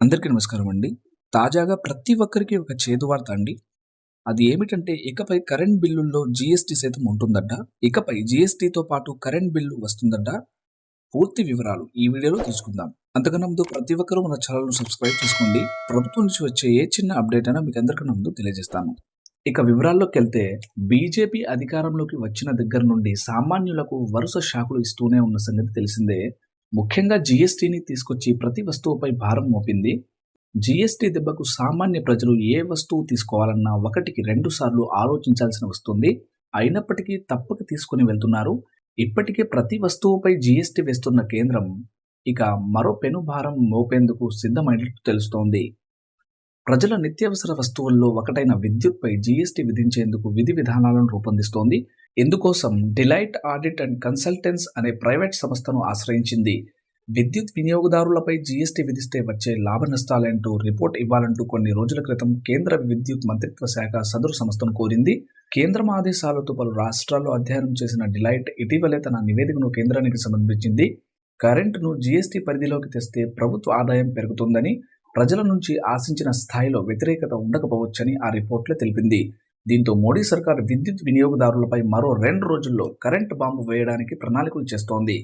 అందరికీ నమస్కారం అండి. తాజాగా ప్రతి ఒక్కరికి ఒక చేదు వార్త అండి. అది ఏమిటంటే ఇకపై కరెంట్ బిల్లుల్లో జీఎస్టీ సైతం ఉంటుందట. ఇకపై జీఎస్టీతో పాటు కరెంట్ బిల్లు వస్తుందట. పూర్తి వివరాలు ఈ వీడియోలో తెలుసుకుందాం. అంతకన్నా ముందు ప్రతి ఒక్కరూ మన ఛానల్ను సబ్స్క్రైబ్ చేసుకోండి. ప్రభుత్వం నుంచి వచ్చే ఏ చిన్న అప్డేట్ అయినా మీకు అందరికన్నా ముందు తెలియజేస్తాను. ఇక వివరాల్లోకి వెళ్తే బీజేపీ అధికారంలోకి వచ్చిన దగ్గర నుండి సామాన్యులకు వరుస షాకులు ఇస్తూనే ఉన్న సంగతి తెలిసిందే. ముఖ్యంగా జీఎస్టీని తీసుకొచ్చి ప్రతి వస్తువుపై భారం మోపింది. జీఎస్టీ దెబ్బకు సామాన్య ప్రజలు ఏ వస్తువు తీసుకోవాలన్నా ఒకటికి రెండు సార్లు ఆలోచించాల్సిన వస్తుంది. అయినప్పటికీ తప్పక తీసుకుని వెళ్తున్నారు. ఇప్పటికే ప్రతి వస్తువుపై జీఎస్టీ వేస్తున్న కేంద్రం ఇక మరో పెను భారం మోపేందుకు సిద్ధమైనట్టు తెలుస్తోంది. ప్రజల నిత్యావసర వస్తువుల్లో ఒకటైన విద్యుత్పై జీఎస్టీ విధించేందుకు విధి విధానాలను రూపొందిస్తోంది. ఇందుకోసం డిలైట్ ఆడిట్ అండ్ కన్సల్టెన్స్ అనే ప్రైవేట్ సంస్థను ఆశ్రయించింది. విద్యుత్ వినియోగదారులపై జీఎస్టీ విధిస్తే వచ్చే లాభ నష్టాలేంటూ రిపోర్ట్ ఇవ్వాలంటూ కొన్ని రోజుల క్రితం కేంద్ర విద్యుత్ మంత్రిత్వ శాఖ సదరు సంస్థను కోరింది. కేంద్రం ఆదేశాలతో పలు రాష్ట్రాల్లో అధ్యయనం చేసిన డిలైట్ ఇటీవలే తన నివేదికను కేంద్రానికి సమర్పించింది. కరెంటును జీఎస్టీ పరిధిలోకి తెస్తే ప్రభుత్వ ఆదాయం పెరుగుతుందని ప్రజల నుంచి ఆశించిన స్థాయిలో వ్యతిరేకత ఉండకపోవచ్చని ఆ రిపోర్ట్లో తెలిపింది. దీంతో మోడీ సర్కార్ విద్యుత్ వినియోగదారులపై మరో రెండు రోజుల్లో కరెంటు బాంబు వేయడానికి ప్రణాళికలు చేస్తోంది.